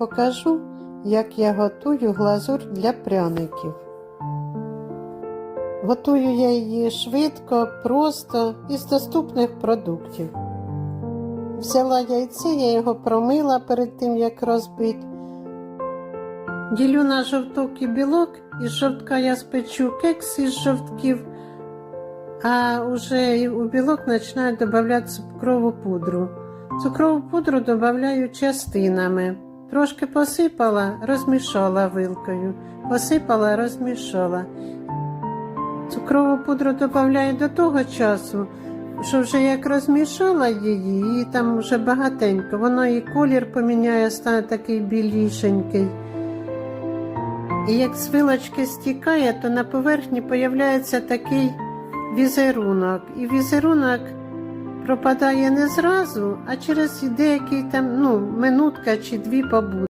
покажу, як я готую глазур для пряників. Готую я її швидко, просто із доступних продуктів. Взяла яйце, я його промила перед тим, як розбити. Ділю на жовток і білок, із жовтка я спечу кекс із жовтків, а вже у білок починаю додавати цукрову пудру. Цукрову пудру додаю частинами. Трошки посипала, розмішала вилкою. Посипала, розмішала. Цукрову пудру додаю до того часу, що вже як розмішала її, і там вже багатенько, воно і колір поміняє, стане такий білішенький. І як з вилочки стікає, то на поверхні появляється такий візерунок. І візерунок пропадає не зразу, а через деякий там, ну, минутка чи дві побуде.